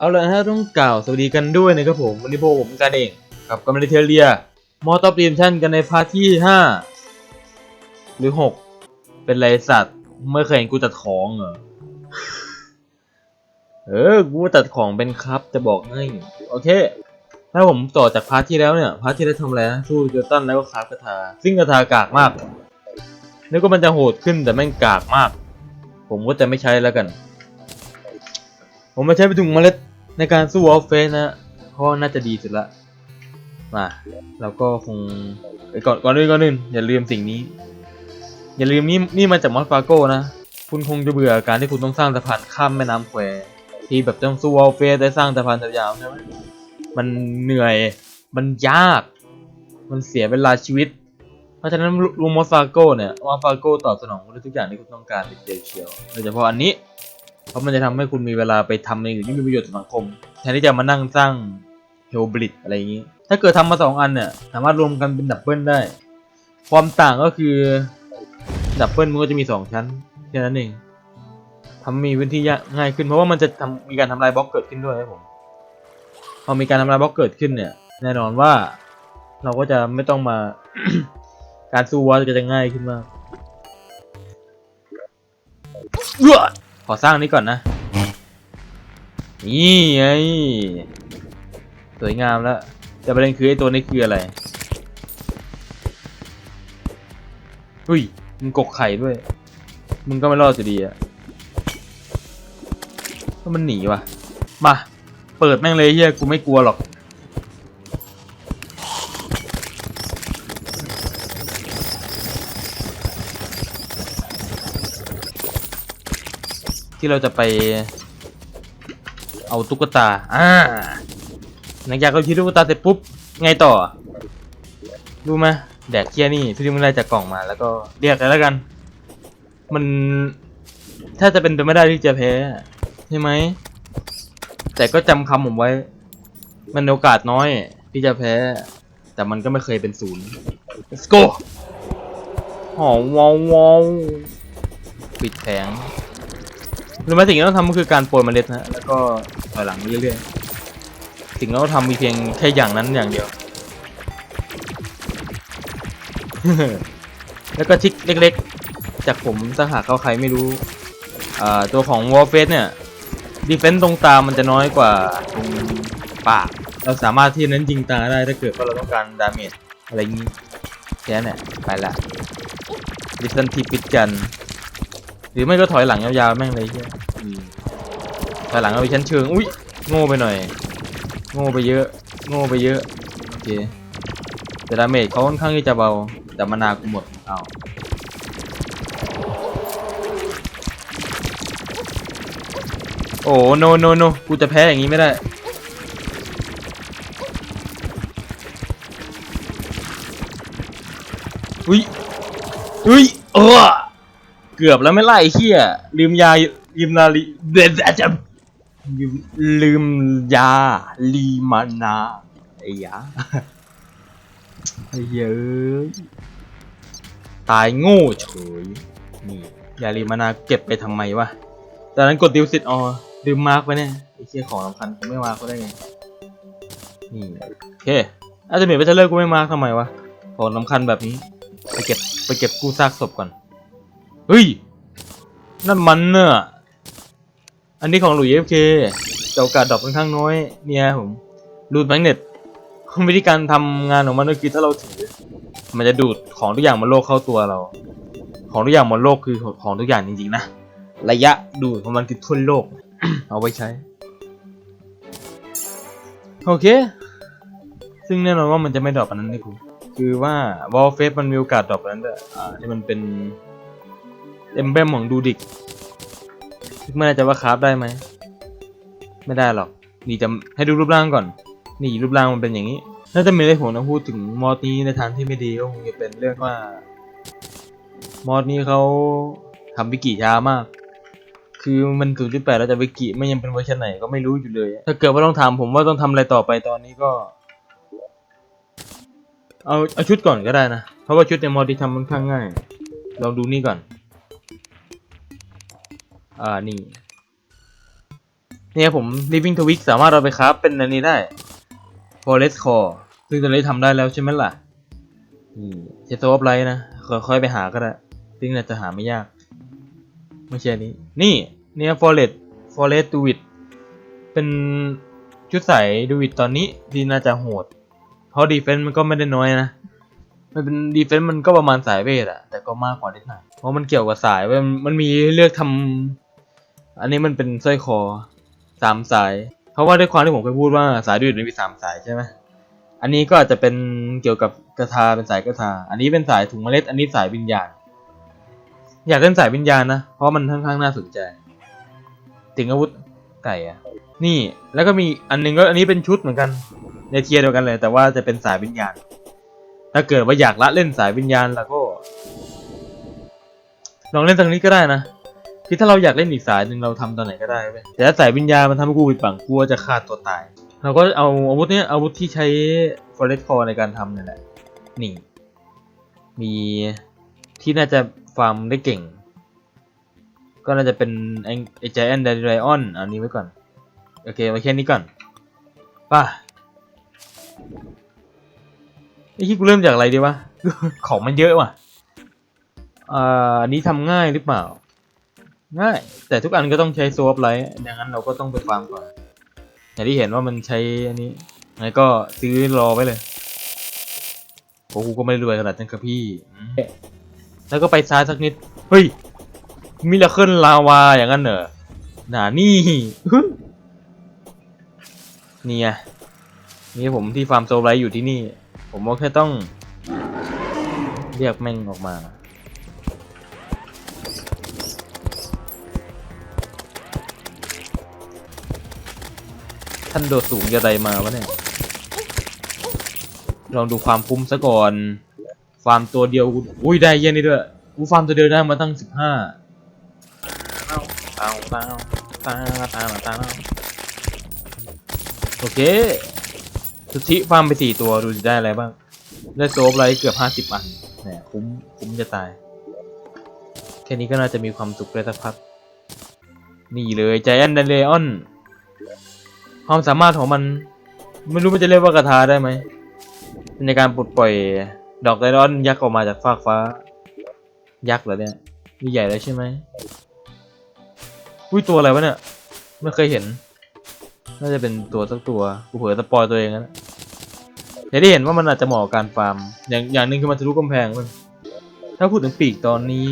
เอาละฮะต้องกล่าวสวัสดีกันด้วยนะครับผมวันนี้พวกผมกันเองกับกัมเมเทเลียมอตอปรีมชั่นกันในพาร์ทที่ห้าหรือหกเป็นไรสัตว์ไม่เคยเห็นกูตัดของเหรอเออกูตัดของเป็นครับจะบอกให้โอเค ถ้าผมต่อจากพาร์ทที่แล้วเนี่ยพาร์ทที่แล้วทำอะไรนะสู้เจอตันแล้วก็คราฟกระทาซึ่งกระทากากมากนึกว่ามันจะโหดขึ้นแต่แม่งกากมาก ผมก็จะไม่ใช้แล้วกัน ผมมาใช้ไปถุงเมล็ด ในการสู้ออฟเฟสนะเพราะน่าจะดีสุดละมาเราก็คงก่อนก่อนอื่นก่อนอื่นอย่าลืมสิ่งนี้ อย่าลืมนี่นี่มาจากมอสฟาโก้นะ คุณคงจะเบื่อการที่คุณต้องสร้างสะพานข้ามแม่น้ำแควที่แบบต้องสู้ออฟเฟสได้สร้างสะพานยาวใช่ไหมมันเหนื่อยมันยาก มันเสียเวลาชีวิต เพราะฉะนั้นลุงมอสฟาโก้เนี่ยมอสฟาโก้ตอบสนองทุกอย่างที่คุณต้องการเลยทีเดียวเชียวโดยเฉพาะอันนี้ เพราะมันจะทำให้คุณมีเวลาไปทำในอื่นที่มีประโยชน์ต่อสังคม แทนที่จะมานั่งสร้างเฮลบริดอะไรอย่างนี้ ถ้าเกิดทำมาสองอันเนี่ยสามารถรวมกันเป็นดับเบิลได้ ความต่างก็คือดับเบิลมันก็จะมีสองชั้นแค่นั้นเองทำมีพื้นที่ยากง่ายขึ้นเพราะว่ามันจะทำมีการทำลายบล็อกเกิดขึ้นด้วยครับผม พอมีการทำลายบล็อกเกิดขึ้นเนี่ย แน่นอนว่าเราก็จะไม่ต้องมาการสู้วอสก็จะง่ายขึ้นมาก ขอสร้างนี้ก่อนนะ นี่ไงสวยงามแล้ว แต่ประเด็นคือไอ้ตัวนี้คืออะไรอุ้ย มึงกกไข่ด้วย มึงก็ไม่รอดอยู่ดีอะก็มันหนีว่ะ มา เปิดแม่งเลยเฮียกูไม่กลัวหรอก ที่เราจะไป เอาตุ๊กตา อ่าหลังจากเราทิ้ตุ๊กตาเสร็จปุ๊บ ไงต่อรู้ไหมแดกเคียนี่ที่มึงได้จากกล่องมาแล้วก็เรียกกันแล้วกัน มัน ถ้าจะเป็นไปไม่ได้ที่จะแพ้ใช่ไหม แต่ก็จำคำผมไว้ มันโอกาสน้อยที่จะแพ้ แต่มันก็ไม่เคยเป็นศูนย์ let's go หอวาววาวปิดแผง รู้ไหมสิ่งที่ต้องทำก็คือการโปรยเมล็ดนะแล้วก็ถอยหลังไปเรื่อยๆ สิ่งที่เราทำมีเพียงแค่อย่างนั้นอย่างเดียว แล้วก็ทิกเล็กๆ จากผมถ้าหากเขาใครไม่รู้ ตัวของ w a r f a c e เนี่ยดีเฟนต์ตรงตามันจะน้อยกว่าตรงปาก เราสามารถที่จะเน้นยิงตาได้ถ้าเกิดว่าเราต้องการดาเมจอะไรงี้แค่นั้นแหละไปละดิสตันที่ปิดกัน รือไม่ก็ถอยหลังยาวๆแม่งเลยเฮียอืมถอยหลังเอาไปชั้นเชิง อุ้ยโง่ไปหน่อย โง่ไปเยอะ โง่ไปเยอะ โอเค แต่ดาเมจเขาค่อนข้างที่จะเบา แต่มานากูหมด เอาวโอ้โนโนโนกูจะแพ้อย่างนี้ไม่ได้อุ้ยอุ้ยเออ เกือบแล้วไม่ไล่เฮียลืมยาลืมนาลีเดจลืมลืมยาลีมานาไอ้ยาไอ้เยอ้ยตายโง่เฉยนี่ยาลีมานาเก็บไปทำไมวะตอนนั้นกดดิวสิตอ๋อลืมมาร์กไว้เนี่ยไอ้เชี่ยของสำคัญกูไม่มาร์กก็ได้ไงนี่โอเคอาจจะเหมือนไปเทเลอร์กูไม่มาร์กทำไมวะของสำคัญแบบนี้ไปเก็บไปเก็บกู้ซากศพก่อน เฮ้ย นั่นมันเนอะอันนี้ของหลุยเอฟเคแต่โอกาสดรอปค่อนข้างน้อย เนี่ยผมรูดแมกเนตวิธีการทำงานของมันก็คือถ้าเราถือ มันจะดูดของทุกอย่างบนโลกเข้าตัวเรา ของทุกอย่างบนโลกคือของทุกอย่างจริงๆนะ ระยะดูดของมันคือทั่วโลก เอาไว้ใช้ โอเค ซึ่งแน่นอนว่ามันจะไม่ดรอปอันนั้นนี่กูคือว่าวอลเฟสมันมีโอกาสดรอปอันนั้นด้วยอ่าที่มันเป็น เอมเบมของดูดิกไม่แน่ใจว่าคราฟได้ไหม ไม่ได้หรอก นี่จะให้ดูรูปร่างก่อน นี่รูปร่างมันเป็นอย่างนี้ถ้าจะมีอะไรผมต้องพูดถึงมอดนี้ในทางที่ไม่ดีก็คงจะเป็นเรื่องว่า มอดนี้เขาทำวิกิช้ามาก คือมัน0 8แปดแล้วแต่วิกิไม่ยังเป็นเวอร์ชันไหนก็ไม่รู้อยู่เลย ถ้าเกิดว่าต้องถามผมว่าต้องทำอะไรต่อไปตอนนี้ก็ เอาเอาชุดก่อนก็ได้นะ เพราะว่าชุดในมอดที่ทำมันค่อนข้างง่าย ลองดูนี่ก่อน อ่านี่เนี่ยผม living twig สามารถเอาไปคราฟเป็นอันนี้ได้ forest core ซึ่งตอนนี้ทำได้แล้วใช่ไหมล่ะนี่เจสโซฟไลท์นะค่อยๆไปหาก็ได้ซึ่งน่าจะหาไม่ยาก ไม่ใช่นี้ นี่เนี่ย forest forest druid เป็นชุดใส่ดูวิดตอนนี้ที่น่าจะโหด เพราะดีเฟนซ์มันก็ไม่ได้น้อยนะ มันเป็นดีเฟนซ์มันก็ประมาณสายเวทอะแต่ก็มากกว่านิดหน่อยเพราะมันเกี่ยวกับสายเว้ยมันมันมีเลือกทำ อันนี้มันเป็นสร้อยคอสามสาย เพราะว่าด้วยความที่ผมเคยพูดว่าสายดูวิดมันมีสามสายใช่ไหมอันนี้ก็อาจจะเป็นเกี่ยวกับกระทาเป็นสายกระทา อันนี้เป็นสายถุงเมล็ด อันนี้สายวิญญาณ อยากเล่นสายวิญญาณนะ เพราะมันค่อนข้างน่าสนใจ ถึงอาวุธไก่อะนี่แล้วก็มีอันหนึงก็อันนี้เป็นชุดเหมือนกันในเทียร์เดียวกันเลย แต่ว่าจะเป็นสายวิญญาณ ถ้าเกิดว่าอยากละเล่นสายวิญญาณแล้วก็ ลองเล่นตรงนี้ก็ได้นะ คือถ้าเราอยากเล่นอีกสายหนึ่งเราทำตอนไหนก็ได้เว้ยแต่ถ้าสายวิญญาณมันทำให้กูผิดหวังกลัวจะฆ่าตัวตาย เราก็เอาอาวุธเนี้ยอาวุธที่ใช้ forest core ในการทำนี่แหละนี่ มีที่น่าจะฟาร์มได้เก่ง ก็น่าจะเป็นไอ้ไอ้ giant dandelion อันนี้ไว้ก่อน โอเคไว้แค่นี้ก่อนป่ะไอ้ที่กูเริ่มจากอะไรดีวะ ของมันเยอะว่ะอ่าอันนี้ทำง่ายหรือเปล่า ง่ายแต่ทุกอันก็ต้องใช้โซฟไลท์ดังนั้นเราก็ต้องไปฟาร์มก่อนอย่างที่เห็นว่ามันใช้อันนี้ไงก็ซื้อรอไว้เลยโอ้กูก็ไม่รวยขนาดนั้นครับพี่ แล้วก็ไปซ้ายสักนิด เฮ้ย มิราเคิลลาวาอย่างนั้นเหรอหนานี่นี่ไงนี่ผมที่ฟาร์มโซลไลท์อยู่ที่นี่ ผมก็แค่ต้อง เรียกแม่งออกมา ท่านโดดสูงจะใดมาวะเนี่ย ลองดูความคุ้มซะก่อน ฟาร์มตัวเดียว อุ้ยได้เย็นนี่ด้วยกูฟาร์มตัวเดียวได้มาตั้งสิบห้าตาตาตาตาตาโอเค สุทธิฟาร์มไปสี่ตัวดูจะได้อะไรบ้าง ได้โซฟไลท์เกือบห้าสิบอันแหมคุ้มคุ้มจะตาย แค่นี้ก็น่าจะมีความสุขได้สักพัก นี่เลยใจแอนดันเลออน ความสามารถของมัน ไม่รู้มันจะเรียกว่ากระทาได้ไหมในการปลดปล่อย ดอกไดรอนยักษ์ออกมาจากฟากฟ้า ยักษ์เหรอเนี่ยนี่ใหญ่แล้วใช่ไหมอุ้ยตัวอะไรวะเนี่ยไม่เคยเห็น น่าจะเป็นตัวสักตัวกูเผลอสปอยตัวเองนะเดี๋ยวได้เห็นว่ามันอาจจะเหมาะกับการฟาร์ม อย่างอย่างหนึ่งคือมันทะลุกำแพงมันถ้าพูดถึงปีกตอนนี้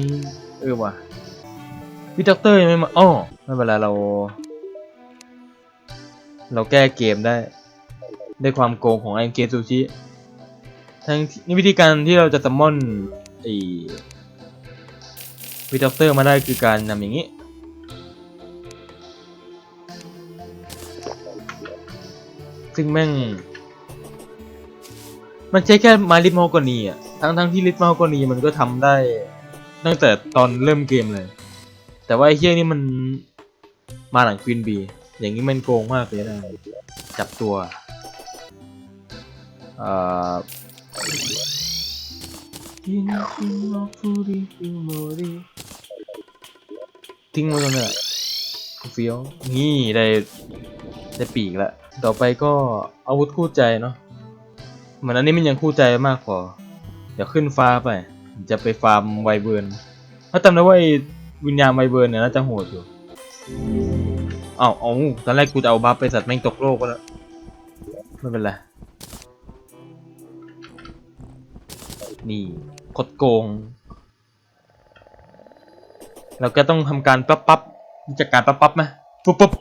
เออว่ะพี่ด็อกเตอร์ยังไม่มาอ้อไม่เป็นไรเรา เราแก้เกมได้ ด้วยความโกงของไอเกมซูชิทั้งนี่วิธีการที่เราจะซัมมอนไอวิด็อกเตอร์มาได้คือการนำอย่างนี้ ซึ่งแม่ง มันใช้แค่ไมาลิทมากนีอะ ทั้งทั้งที่ลิทมากนีมันก็ทำได้ตั้งแต่ตอนเริ่มเกมเลย แต่ว่าไอ้เฮี้ยนี่มันมาหลังควีนบี อย่างนี้มันโกงมากเลยนะจับตัวเอ่อทิ้งไว้ตรงนี้แหละเฟี้ยวนี่ได้ได้ปีกแล้วต่อไปก็อาวุธคู่ใจเนาะเหมือนอันนี้มันยังคู่ใจมากพอเดี๋ยวขึ้นฟ้าไป จะไปฟาร์มไวเบิร์นถ้าจำได้ว่าวิญญาณไวเบิร์นเนี่ยน่าจะโหดอยู่ อ้าเอาตอนแรกกูจะเอาบัฟไปสัตว์แม่งตกโลกก็แล้ว ไม่เป็นไร นี่คดโกง เราก็ต้องทำการปั๊บปั๊บจักการปั๊บปั๊บไหมปุ๊บปุ๊บ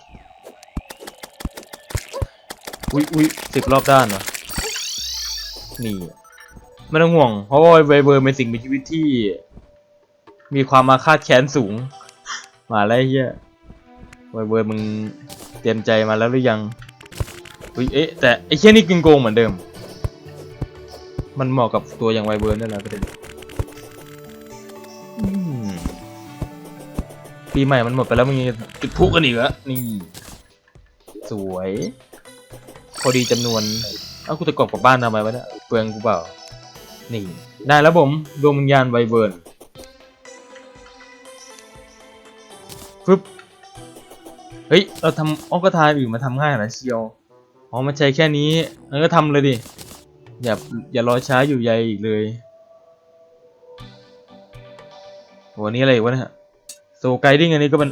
อุ้ยอุ้ยสิบรอบด้านวะนี่ไม่ต้องห่วง เพราะว่าไวเบอร์เป็นสิ่งมีชีวิตที่ มีความมาคาดแค้นสูง มาแล้วไอ้เฮีย ไวเบอร์มึงเตรียมใจมาแล้วหรือยังอุ้ยเอ๊ะแต่ไอ้เฮียนี่กินโกงเหมือนเดิม มันเหมาะกับตัวอย่างไวเบอร์นั่นแหละประเด็นปีใหม่มันหมดไปแล้วมึงยังจุดพลุกันอีกเหรอนี่ สวย พอดีจำนวน เอ้ากูจะกรอบกลับบ้านทำไมวะเนี่ยเปลืองกูเปล่า นี่ ได้แล้วผมดวงวิญญาณไวเบิร์น เฮ้ย เราทำออกกระทายอื่นมาทำง่ายนะเชียว อ๋อมันใช้แค่นี้งั้นก็ทำเลยดิ อย่าอย่ารอช้าอยู่ใยอีกเลยวันนี้อะไรวะเนี่ยโซไกดิ้งอันนี้ก็มัน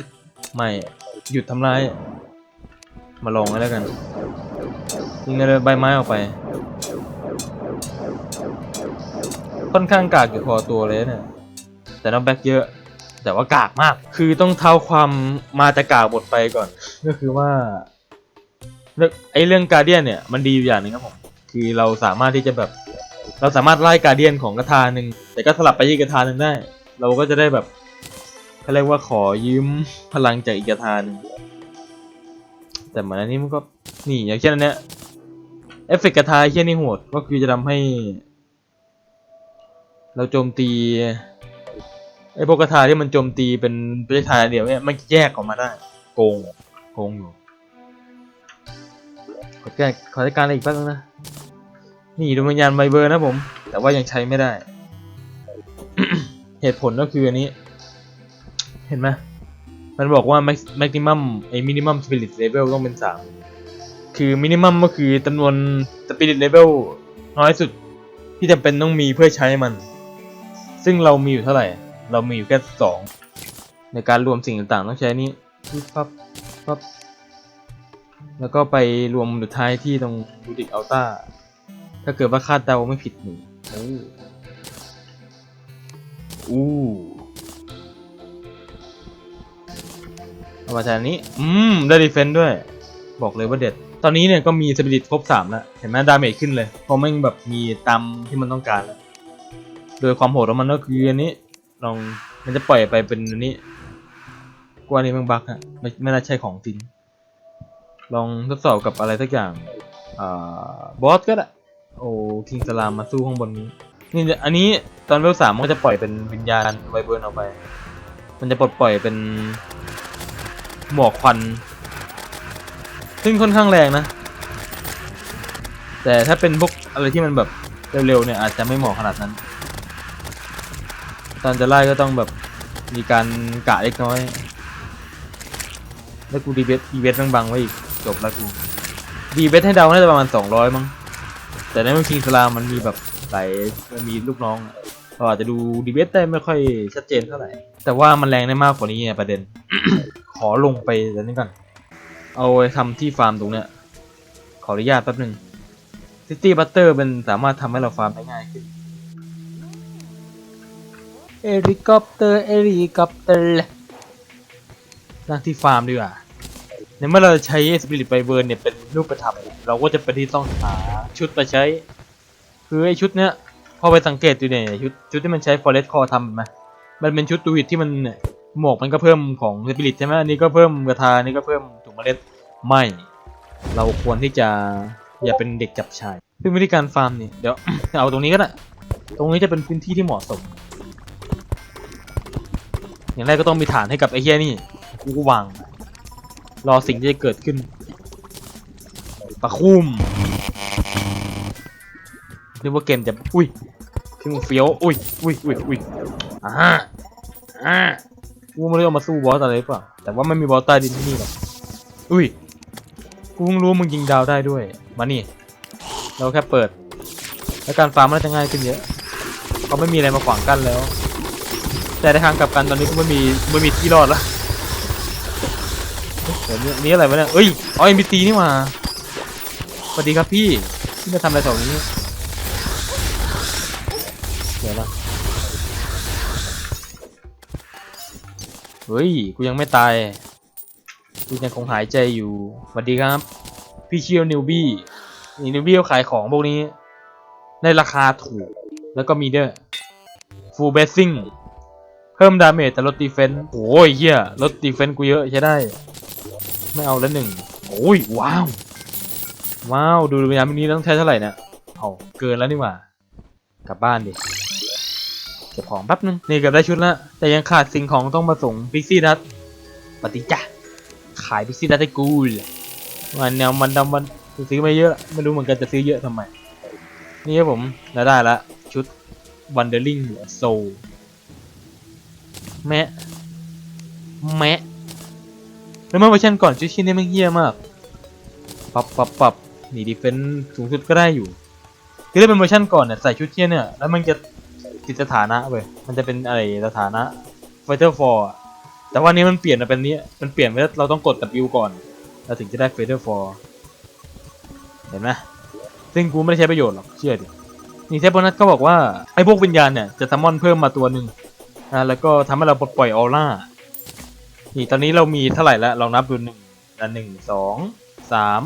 ไม่หยุดทำร้าย มาลองกันแล้วกันยิงอะไรใบไม้ออกไป ค่อนข้างกากอยู่พอตัวเลยเนี่ยแต่น้องแบ็กเยอะ แต่ว่ากากมาก คือต้องเท้าความมาจากกากบทไปก่อน ก็คือว่าไอเรื่องการเดียนเนี่ยมันดีอยู่อย่างหนึงครับผม คือเราสามารถที่จะแบบ เราสามารถไล่การเดียนของกระทาหนึ่งแต่ก็สลับไปที่กระทาหนึ่งได้ เราก็จะได้แบบเขาเรียกว่าขอยืมพลังจากอีกกระทาหนึ่งแต่เหมือนอันนี้มันก็นี่อย่างเช่นอันเนี้ยเอฟเฟกต์กระทาเช่นนี่โหดก็คือจะทำให้ เราโจมตี ไอ้พวกกระทาที่มันโจมตีเป็นประทาเดียวเนี่ยมันแยกออกมาได้ โกงโกงอยู่ขอแก้ขอจัดการอะไรอีกป๊บนึงนะ นี่ดวงวิญญาณไบเบอร์นะผม แต่ว่ายังใช้ไม่ได้ เหตุผลก็คืออันนี้ เห็นไหมมันบอกว่า max maximum ไอ้ minimum spirit level ต้องเป็นสามคือ minimum ก็คือจำนวน spirit level น้อยสุด ที่จำเป็นต้องมีเพื่อใช้มัน ซึ่งเรามีอยู่เท่าไหร่ เรามีอยู่แค่สองในการรวมสิ่งต่างๆ ต้องใช้นี้ปั๊บปั๊บแล้วก็ไปรวมสุดท้ายที่ตรงบูติกอัลต้าถ้าเกิดว่าคาดเดาไม่ผิดหนึ่งอู้อู้เอามาจากนี้ อืม ได้ดีเฟนต์ด้วย บอกเลยว่าเด็ด ตอนนี้เนี่ยก็มีสปิริตครบสามแล้ว เห็นไหมดาเมจขึ้นเลย เพราะมันแบบมีตามที่มันต้องการแล้ว โดยความโหดของมันก็คืออันนี้ ลองมันจะปล่อยไปเป็นนี้กว่านี้มันบักฮะไม่ไม่น่าใช่ของจริง ลองทดสอบกับอะไรสักอย่างอ่าบอสก็ได้โอ้คิงสลามมาสู้ข้างบนนี้นี่อันนี้ตอนเวลสามมันก็จะปล่อยเป็นวิญญาณไวเบิร์นออกไป มันจะปลดปล่อยเป็นหมอกควัน ซึ่งค่อนข้างแรงนะ แต่ถ้าเป็นพวกอะไรที่มันแบบเร็วๆเนี่ยอาจจะไม่เหมาะขนาดนั้น ตอนจะไล่ก็ต้องแบบมีการกะเล็กน้อย แล้วกูดีเบสดีเบสต้องบังไว้อีกจบแล้วกูดีเบสให้เดาน่าจะประมาณสองร้อยมั้งแต่ในเมืองคิงสลามมันมีแบบหลายมันมีลูกน้องเราอาจจะดูดีเบสได้ไม่ค่อยชัดเจนเท่าไหร่ แต่ว่ามันแรงได้มากกว่านี้ไงประเด็น ขอลงไปแล้วนี้ก่อน เอาไปทำที่ฟาร์มตรงเนี้ย ขออนุญาตแป๊บหนึ่งซิตี้บัตเตอร์เป็นสามารถทำให้เราฟาร์มได้ง่ายขึ้น เอริคอปเตอร์เอริคอปเตอร์สร้างที่ฟาร์มดีกว่าในเมื่อเราใช้สปิริตไบเบิร์นเนี่ยเป็นรูปธรรมเนี่ยเราก็จะเป็นที่ต้องหาชุดมาใช้ คือไอชุดเนี้ยพอไปสังเกตดูเนี่ยชุดชุดที่มันใช้ forest core ทำเห็นไหมมันเป็นชุดดูวิดที่มันหมวกมันก็เพิ่มของสปิริตใช่ไหมอันนี้ก็เพิ่มกระทาอันนี้ก็เพิ่มถุงเมล็ดไม่ เราควรที่จะอย่าเป็นเด็กจับชาย ซึ่งวิธีการฟาร์มเนี่ยเดี๋ยวเอาตรงนี้ก็ได้ตรงนี้จะเป็นพื้นที่ที่เหมาะสม อย่างแรกก็ต้องมีฐานให้กับไอ้เฮียนี่กูก็วาง รอสิ่งที่จะเกิดขึ้นปะคุ้มนึกว่าเกมจะอุ้ยขึ้นเฟี้ยวอุ้ยอุ้ยอุ้ยอุ้ยอ่าอ่ากูไม่ได้เอามาสู้บอสอะไรหรือเปล่าแต่ว่าไม่มีบอสใต้ดินที่นี่หรอกอุ้ยกูเพิ่งรู้มึงยิงดาวได้ด้วยมานี่เราแค่เปิด แล้วการฟาร์มมันจะง่ายขึ้นเยอะเขาไม่มีอะไรมาขวางกั้นแล้ว แต่ในทางกลับกันตอนนี้ก็ไม่มีไม่มีที่รอดแล้วเดี๋ยวนี้อะไรวะเนี่ยเอ้ยอ๋อเอ็มบีตีนี่หว่าสวัสดีครับพี่พี่มาทำอะไรแถวนี้เดี๋ยวนะเฮ้ยกูยังไม่ตายกูยังคงหายใจอยู่สวัสดีครับ พี่เชียวนิวบี้นี่นิวบี้เขาขายของพวกนี้ในราคาถูกแล้วก็มีด้วยฟูลเบสซิ่ง พิ่มดาเมจแต่ลดดีเฟนส์โอ้ยเฮียลดดีเฟนส์กูเยอะใช้ได้ ไม่เอาแล้วหนึ่งโอ้ยว้าว ว้าวดูดูยามนี้ต้องใช้เท่าไหร่นี่ยเอาเกินแล้วนี่หว่ากลับบ้านดิเก็บของแป๊บนึงนี่เก็บได้ชุดแล้วแต่ยังขาดสิ่งของต้องมาส่งพิกซี่ดัตปฏิจ้ะขายพิกซี่ดัตให้กูเลยวันแนวมันดำมันซื้อไม่เยอะไม่รู้เหมือนกันจะซื้อเยอะทำไมนี่ครับผมแล้วได้ละชุด Wandering Soul แมะแมะแล้วเมื่อเวอร์ชันก่อนชุดชิ้นนี้มันเฮี้ยมากปรับปรับปรับหนีดีเฟนส์สูงสุดก็ได้อยู่คือถ้าเป็นเวอร์ชันก่อนเนี่ยใส่ชุดเชี่ยเนี่ยแล้วมันจะติดสถานะเว้ยมันจะเป็นอะไรสถานะ Fighter 4อะแต่ว่านี้มันเปลี่ยนมาเป็นนี้มันเปลี่ยนไปแล้วเราต้องกด W ก่อนเราถึงจะได้ Fighter 4เห็นไหมซึ่งกูไม่ได้ใช้ประโยชน์หรอกเชื่อดินี่เทปโบนัสก็บอกว่าไอ้พวกวิญญาณเนี่ยจะทัมมอนเพิ่มมาตัวหนึ่ง อ่าแล้วก็ทำให้เราปลดปล่อยออร่านี่ตอนนี้เรามีเท่าไหร่แล้วลองนับดูหนึ่งอะหนึ่งสองสาม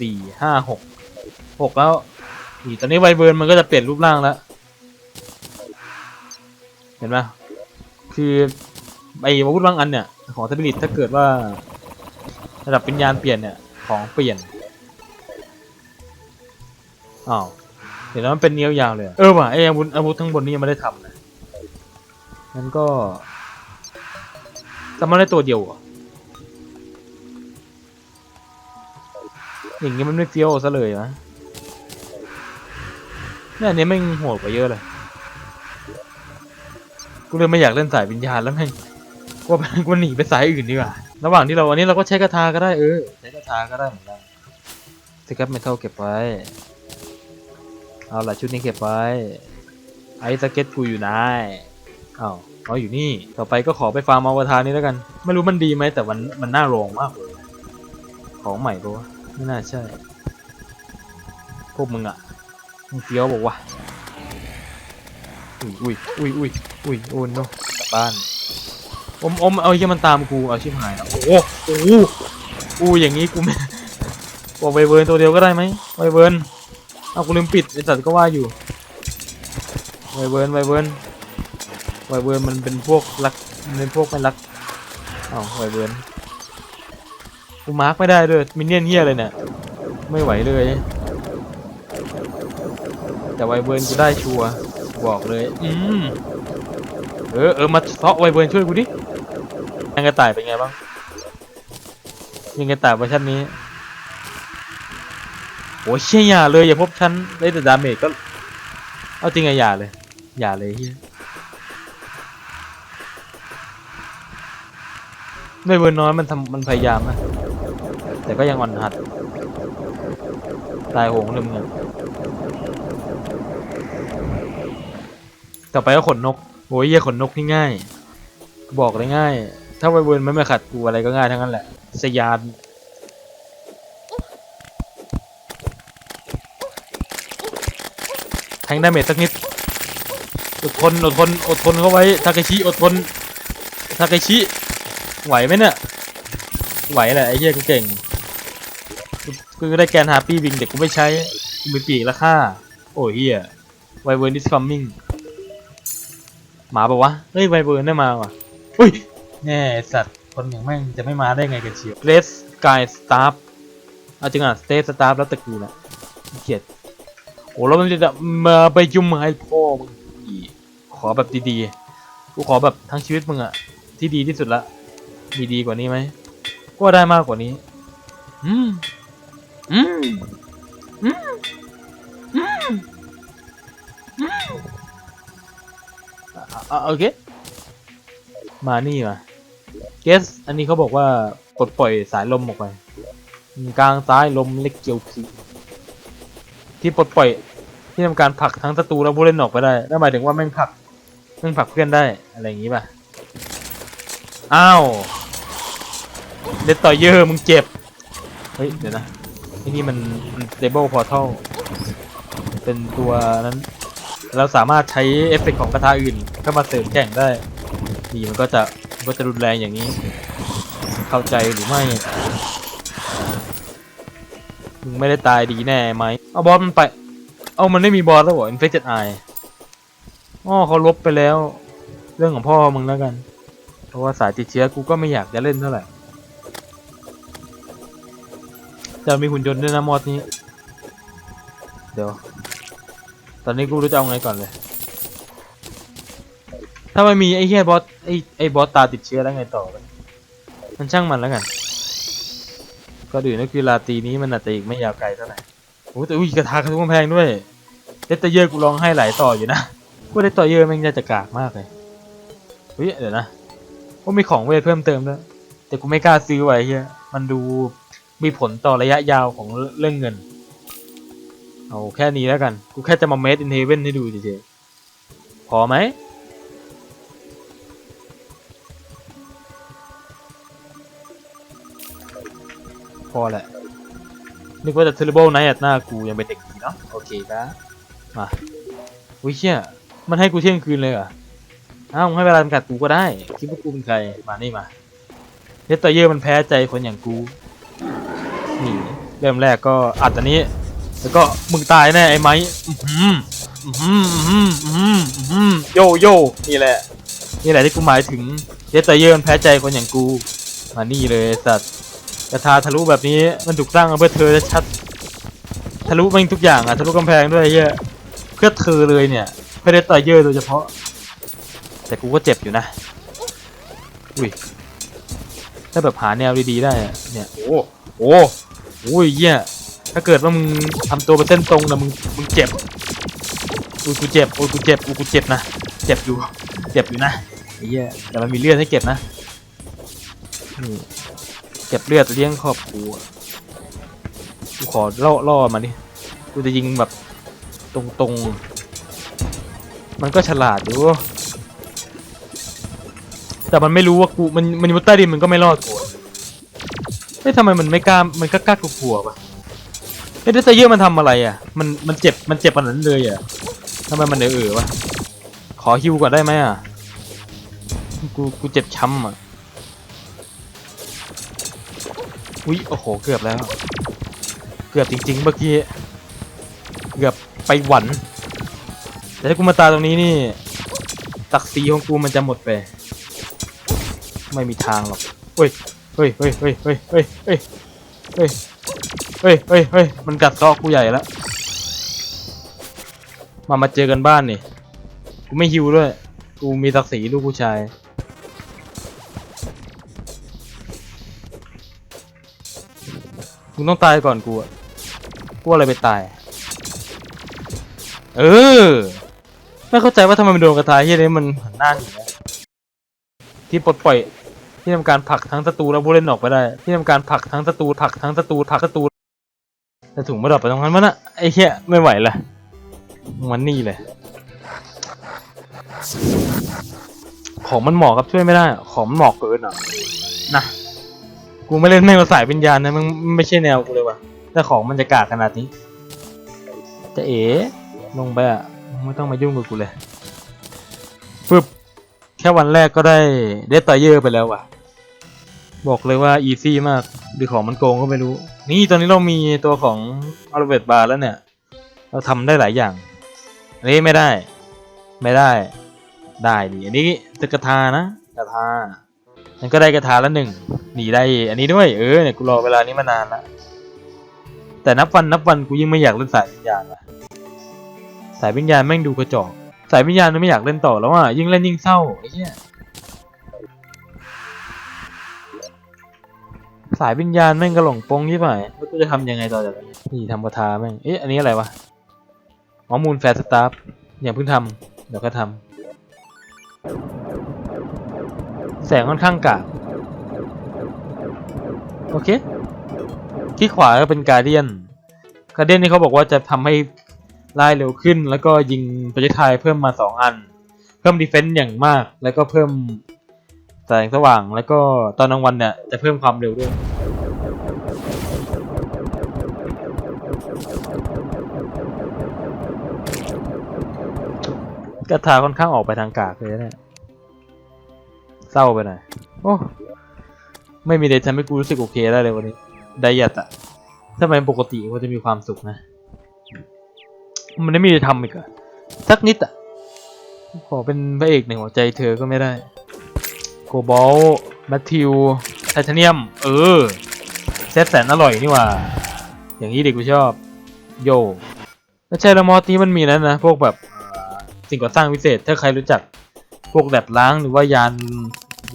สี่ห้าหกหกแล้วนี่ตอนนี้ไวเบิร์นมันก็จะเปลี่ยนรูปร่างแล้ว เห็นไหมคือไอ้อาวุธบางอันเนี่ย ของสปิริตถ้าเกิดว่า ระดับวิญญาเปลี่ยนเนี่ย ของเปลี่ยนอ้าวเห็นแล้วมันเป็นเนี้ยวยาวเลย เออว่ะไอ้อาวุธอาวุธทั้งบนนี้ยังไม่ได้ทำนะ งั้นก็ทำมาได้ตัวเดียวเหรออย่างงี้มันไม่เฟี้ยวซะเลยนะเนี่ยอันนี้แม่งโหดกว่าเยอะเลย กูเลยไม่อยากเล่นสายวิญญาณแล้วแม่งกูว่ากูหนีไปสายอื่นดีกว่า ระหว่างที่เราอันนี้เราก็ใช้กระทาก็ได้เออ ใช้กระทาก็ได้เหมือนกันสครับไม่เท่าเก็บไว้ เอาละชุดนี้เก็บไว้ ไอ้สเก็ตกูอยู่ไหน อ้าวเอาอยู่นี่ ต่อไปก็ขอไปฟาร์มอวตารนี้แล้วกัน ไม่รู้มันดีไหมแต่มันมันน่าลองมากเลยของใหม่ปะวะไม่น่าใช่ พวกมึงอะมึงเฟี้ยวบอกว่าอุ้ยอุ้ยอุ้ยอุ้ยอุ้ยโอ้โนกลับบ้านอมอมเอาเยี่ยมันตามกูเอาชิบหายแล้วโอ้โหโอ้โหกูอย่างงี้กูไม่บอกไวเบิร์นตัวเดียวก็ได้ไหมไวเบิร์นเอากูลืมปิดไอสัตว์ก็ว่าอยู่ไวเบิร์นไวเบิร์น วเบิร์นมันเป็นพวกรักมันเป็นพวกไม่รักอ้าวไวเบิร์นกูมาร์กไม่ได้ด้วยมินเนี่ยนเฮียเลยเนี่ยไม่ไหวเลย แต่ไวเบิร์นกูได้ชัวร์บอกเลย อืมเออเออมาเซาะไวเบิร์นช่วยกูดิยังกระต่ายเป็นไงบ้างยังกระต่ายเวอร์ชันนี้โอ้ยเชี่ยอย่าเลยอย่าพบฉันได้แต่ดาเมจก็ เอาจริงอะอย่าเลย อย่าเลยเฮีย ไม่เวิร์นน้อยมันทำมันพยายามนะ แต่ก็ยังอ่อนหัด ตายโหงเลยมึงต่อไปก็ขนนกโอ้ยเหี้ยขนนกนี่ง่าย บอกเลยง่าย ถ้าไวเวิร์นไม่มาขัดกูอะไรก็ง่ายทั้งนั้นแหละ สยานแทงดาเมจสักนิด อดทน อดทน อดทนเข้าไว้ ทาเคชิ อดทน ทาเคชิ ไหวไหมเนี่ยไหวแหละไอ้เหี้ยกูเก่งกูกูได้แกนฮาปี้วิงเด็กกูไม่ใช้กูมีปีกและค่าโอ้ยเหี้ยไวเวิร์นดิสคัมมิ่งหมาปะวะเฮ้ยไวเวิร์นได้มาว่ะอุ้ยแน่ไอ้สัตว์คนอย่างแม่งจะไม่มาได้ไงกันเชียวเลสกายสตาร์เอาจริงอะสเตสตาร์แล้วแต่กูนะเกลียดโอ้แล้วมันจะมาไปจุ่มให้พ่อมึงอีกขอแบบดีๆกูขอแบบทั้งชีวิตมึงอะที่ดีที่สุดละ มีดีกว่านี้ไหมก็ได้มากกว่านี้ อืม อืม อืม อืม อืมอะอะโอเค มานี่มาเกส อันนี้เขาบอกว่าปลดปล่อยสายลมออกไปกลางซ้ายลมเล็กเกียวคีที่ปลดปล่อย ที่ทำการผลักทั้งศัตรูและผู้เล่นออกไปได้นั่นหมายถึงว่าแม่งผลักแม่งผลักเพื่อนได้อะไรอย่างงี้ป่ะ อ้าว เดตต่อยเยอร์มึงเจ็บ เฮ้ย เดี๋ยวนะที่นี่มันมัน stable portal เป็นตัวนั้น เราสามารถใช้เอฟเฟกต์ของกระทะอื่นเข้ามาเสริมแข่งได้ดีมันก็จะมันก็จะรุนแรงอย่างนี้ เข้าใจหรือไม่ มึงไม่ได้ตายดีแน่ไหม เอาบอสมันไป เอามันไม่มีบอสแล้วเหรอ Infected Eye อ๋อเขาลบไปแล้ว เรื่องของพ่อมึงแล้วกัน เพราะว่าสายติดเชื้อกูก็ไม่อยากจะเล่นเท่าไหร่ จะมีหุ่นยนต์ด้วยนะมอดนี้ เดี๋ยว ตอนนี้กูรู้จะเอาไงก่อนเลย ถ้าไม่มีไอ้เฮียบอสไอ้ไอ้บอสตาติดเชื้อแล้วไงต่อไปมันช่างมันแล้วกันก็อื่นก็คือลาตรีนี้มันอาจจะอีกไม่ยาวไกลเท่าไหร่โอ้แต่อุ้ยกระทากระทุ้งกำแพงด้วยเดตเยอร์กูร้องให้หลายต่ออยู่นะกูเดตเยอร์แม่งน่าจะกากมากเลยเฮ้ยเดี๋ยวนะว่ามีของเวทเพิ่มเติมด้วยแต่กูไม่กล้าซื้อไว้เฮียมันดู มีผลต่อระยะยาวของเรื่องเงิน เอาแค่นี้แล้วกัน กูแค่จะมา made in heaven ให้ดูเฉยๆพอไหมพอแหละ นึกว่าจะ terrible night at หน้ากูยังเป็นเด็กดีเนาะโอเคครับมาอุ้ยเชี่ยมันให้กูเที่ยงคืนเลยเหรออ้าวมึงให้เวลาจำกัดกูก็ได้ คิดว่ากูเป็นใคร มานี่มาเดตเตอร์เยอร์มันแพ้ใจคนอย่างกู นี่เริ่มแรกก็อัดอันนี้ แล้วก็มึงตายแน่ไอ้ไม้อื้อหืมอื้อหืมอื้อหืมอื้อหืมโยโย่นี่แหละ นี่แหละที่กูหมายถึงเดตเตอร์เยอร์มันแพ้ใจคนอย่างกู มานี่เลยสัตว์กระทาทะลุแบบนี้มันถูกสร้างมาเพื่อเธอชัด ทะลุแม่งทุกอย่างอะทะลุกำแพงด้วยเหี้ยเพื่อเธอเลยเนี่ยเพื่อเดตเตอร์เยอร์โดยเฉพาะ แต่กูก็เจ็บอยู่นะ อุ้ยถ้าแบบหาแนวดีๆได้เนี่ยโอ้ โอ้โอ้ยเหี้ยถ้าเกิดว่ามึงทำตัวเป็นเส้นตรงนะมึงมึงเจ็บอุ้ยกูเจ็บอุ้ยกูเจ็บอุ้ยกูเจ็บนะเจ็บอยู่เจ็บอยู่นะไอ้เหี้ยแต่มันมีเลือดให้เก็บนะนี่เก็บเลือดเลี้ยงครอบครัวกูขอล่อล่อมาดิกูจะยิงแบบตรงๆมันก็ฉลาดอยู่แต่มันไม่รู้ว่ากูมันมันมุดใต้ดินมันก็ไม่รอดกู เฮ้ยทำไมมันไม่กล้ามันก็กล้ากลัวๆวะเฮ้ยเดซเยอร์มันทำอะไรอะ มันมันเจ็บมันเจ็บขนาดนั้นเลยอะทำไมมันเออเออวะขอฮิวก่อนได้ไหมอะกูกูเจ็บช้ำอะอุ้ยโอ้โหเกือบแล้ว เกือบจริง ๆ เมื่อกี้เกือบไปหวันแต่ถ้ากูมาตาตรงนี้นี่ศักดิ์ศรีของกูมันจะหมดไป ไม่มีทางหรอกเฮ้ย เฮ้ยเฮ้ยเฮ้ยเฮ้ยเฮ้ยเฮ้ยเฮ้ยเฮ้ยเฮ้ยเฮ้ยมันกัดซอกกูใหญ่แล้วมามาเจอกันบ้านนี่กูไม่ฮิวด้วย กูมีศักดิ์ศรีลูกผู้ชายมึงต้องตายก่อนกูอะกูอะไรไปตาย เออ ไม่เข้าใจว่าทำไมมันโดนกระทายที่นี้มันหันหน้าหนีอะที่ปลดปล่อย ที่ทำการผลักทั้งศัตรูและผู้เล่นออกไปได้ ที่ทำการผลักทั้งศัตรูผลักทั้งศัตรูผลักศัตรูแต่ถุงมาดรอปไปตรงนั้นมันอะไอ้เหี้ยไม่ไหวละมันนี่เลย ของมันเหมาะครับช่วยไม่ได้ของมันเหมาะเกินอะนะกูไม่เล่นแม่งสายวิญญาณนะมันไม่ใช่แนวกูเลยว่ะแต่ของมันจะกากขนาดนี้ จะเอ๋ลงไปอะไม่ต้องมายุ่งกับกูเลยปึ๊บ ค่วันแรกก็ได้เดตเยอร์ไปแล้วว่ะ บอกเลยว่าอีซี่มากหรือของมันโกงก็ไม่รู้ นี่ตอนนี้เรามีตัวของอัลเวตบาร์แล้วเนี่ย เราทำได้หลายอย่าง อันนี้ไม่ได้ ไม่ได้ ได้ดิอันนี้จะกระทานะกระทามันก็ได้กระทาละหนึ่งหนีได้ อันนี้ด้วย เออเนี่ยกูรอเวลานี้มานานละแต่นับวันนับวันกูยิ่งไม่อยากเล่นสายวิญญาณว่ะสายวิญญาณแม่งดูกระจอก สายวิญญาณมันไม่อยากเล่นต่อแล้วอะยิ่งเล่นยิ่งเศร้าไอ้เหี้ยสายวิญญาณแม่งกระหล่งปงที่ไหนแล้วกูจะทำยังไงต่อจากนี้นี่ทำกระทาแม่งเอ๊ะอันนี้อะไรวะอ๋อมูลแฟร์สตาร์อย่าเพิ่งทำเดี๋ยวก็ทำแสงค่อนข้างกากโอเคที่ขวาก็เป็นการเดียนการเดียนนี่เขาบอกว่าจะทำให้ ไล่เร็วขึ้น แล้วก็ยิงปรเจกต์ไทยเพิ่มมาสองอัน เพิ่มดีเฟนซ์อย่างมาก แล้วก็เพิ่มแสงสว่าง แล้วก็ตอนกลางวันเนี่ยจะเพิ่มความเร็วด้วยกระทาค่อนข้างออกไปทางกากเลยนะเนี่ยเศร้าไปหน่อยโอ้ไม่มีเดททำให้กูรู้สึกโอเคได้เลยวันนี้ไดเอทอะถ้าเป็นปกติก็จะมีความสุขนะ มันไม่มีอะไรทำอีกอะสักนิดอะขอเป็นพระเอกในหัวใจเธอก็ไม่ได้ โกบอลแมทธิวไทเทเนียม เออเซตแสนอร่อยนี่หว่า อย่างนี้เด็กกูชอบ โยแล้วใช่แล้วมอสนี้มันมีนั้นนะ พวกแบบสิ่งก่อสร้างพิเศษ ถ้าใครรู้จัก พวกแบบล้างหรือว่ายาน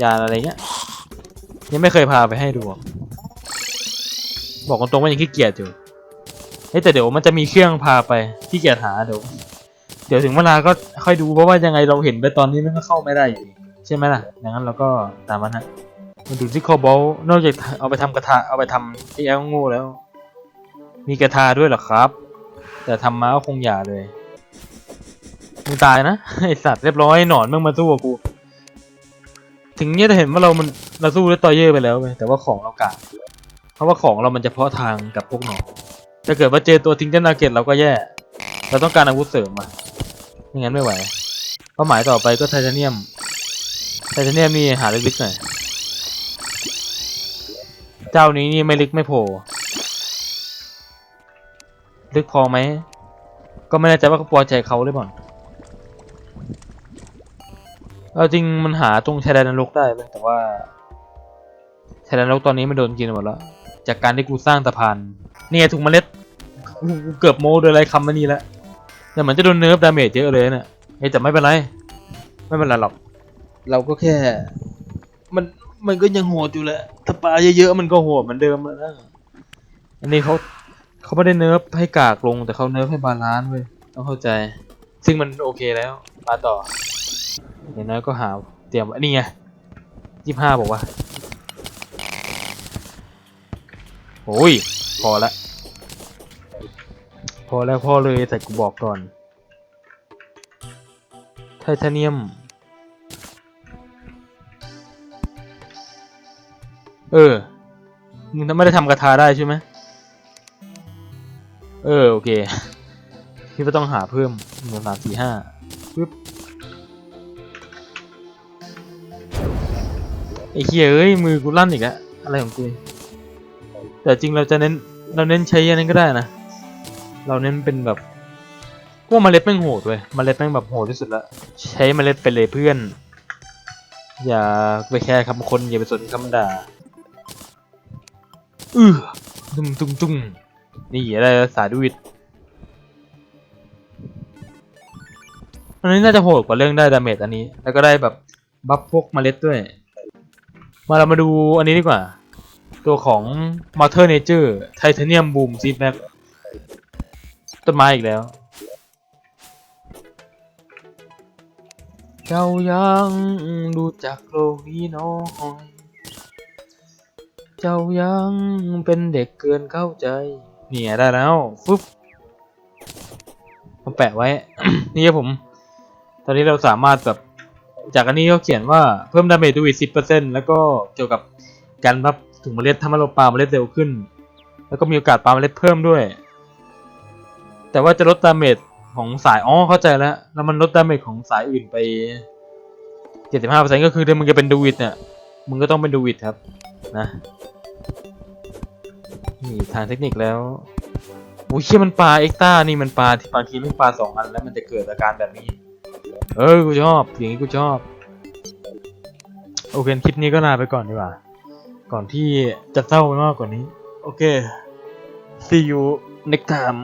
ยานอะไรเงี้ย ยังไม่เคยพาไปให้ดู บอกตรงๆว่ายังขี้เกียจอยู่ เฮ้ยแต่เดี๋ยวมันจะมีเครื่องพาไปขี้เกียจหาเดี๋ยวเดี๋ยวถึงเวลาก็ค่อยดูเพราะว่ายังไงเราเห็นไปตอนนี้มันก็เข้าไม่ได้อยู่ใช่ไหมล่ะอย่างนั้นเราก็ตามมันฮะมาดูที่คบอลนอกจากเอาไปทำกระทะเอาไปทำไอ้แอลงูแล้ว มีกระทาด้วยเหรอครับ แต่ทำมาก็คงอย่าเลยมึงตายนะไอสัตว์เรียบร้อยหนอนมึงมาสู้กับกู ถึงเนี้ยจะเห็นว่าเรามันเราสู้ด้วยต่อเย่ไปแล้วเว้ยแต่ว่าของเรากาดเพราะว่าของเรามันจะเพาะทางกับพวกหนอน ถ้าเกิดว่าเจอตัวทิงเจนนาเกตเราก็แย่ เราต้องการอาวุธเสริมมาไม่งั้นไม่ไหว เป้าหมายต่อไปก็ไทเทเนียม ไทเทเนียมนี่หาลึกๆหน่อย เจ้านี้นี่ไม่ลึกไม่โผล่ลึกพอไหม ก็ไม่แน่ใจว่าเขาพอใจเขาหรือเปล่าเอาจริงมันหาตรงชายแดนนรกได้แต่ว่าชายแดนนรกตอนนี้มันโดนกินหมดแล้ว จากการที่กูสร้างสะพานเนี่ไงถุงเมล็ดกูเกือบโม้โดยไรคำมันนี่แล้วแต่เหมือนจะโดนเนิร์ฟดาเมจเยอะเลยเนี่ยเฮ้ยแต่ไม่เป็นไร ไม่เป็นไรหรอก เราก็แค่ มันมันก็ยังโหดอยู่แหละถ้าปลาเยอะๆมันก็โหดเหมือนเดิมแล้วนะอันนี้เขาเขาไม่ได้เนิร์ฟให้กากลงแต่เขาเนิร์ฟให้บาลานซ์เว้ยต้องเข้าใจ ซึ่งมันโอเคแล้วมาต่ออย่างน้อยก็หาเตรียมไว้นี่ไงยี่ห้าบอกว่า โอ้ย พอละ พอแล้วพอเลยแต่กูบอกก่อน ไทเทเนียม เออ มึงไม่ได้ทำกระทาได้ใช่ไหม เออ โอเคพี่ก็ต้องหาเพิ่มหนึ่งสามสี่ห้าปึ๊บไอ้เหี้ยเอ้ย มือกูลั่นอีกแล้วอะไรของกู แต่จริงเราจะเน้นเราเน้นใช้อันนั้นก็ได้นะ เราเน้นเป็นแบบพวกเมล็ดแม่งโหดเว้ยเมล็ดแม่งแบบโหดที่สุดละใช้เมล็ดไปเลยเพื่อน อย่าไปแคร์คำคนอย่าไปสนคำด่าอือตุ้มตุ้มตุ้มนี่อะไรสาดูวิดอันนี้น่าจะโหดกว่าเรื่องได้ดาเมจอันนี้ แล้วก็ได้แบบบัฟพวกเมล็ดด้วย มาเรามาดูอันนี้ดีกว่า ตัวของ Mother Nature Titanium Boom Seed Map ต้นไม้อีกแล้ว เจ้ายังรู้จักโลกนี้น้อย เจ้ายังเป็นเด็กเกินเข้าใจ เนี่ไงได้แล้ว ฟึบผมแปะไว้ นี่ครับผม ตอนนี้เราสามารถแบบจากอันนี้เขาเขียนว่าเพิ่มดาเมจดูอีกสิบเปอร์เซ็นแล้วก็เกี่ยวกับการรับ ถุงเมล็ดทำให้เราปาเมล็ดเร็วขึ้น แล้วก็มีโอกาสปาเมล็ดเพิ่มด้วย แต่ว่าจะลดดาเมจของสายอ๋อเข้าใจแล้ว แล้วมันลดดาเมจของสายอื่นไปเจ็ดสิบห้าเปอร์เซ็นก็คือถ้ามึงจะเป็นดูวิดเนี่ยมึงก็ต้องเป็นดูวิดครับนะนี่ทางเทคนิคแล้วโอ้ยเชี่ยมันปลาเอ็กต้านี่มันปลาที่บางทีไม่ปลาสองอันแล้วมันจะเกิดอาการแบบนี้ เออกูชอบอย่างนี้กูชอบ โอเคคลิปนี้ก็ลาไปก่อนดีกว่า ก่อนที่จะเศร้าไปมากกว่านี้ โอเค see you next time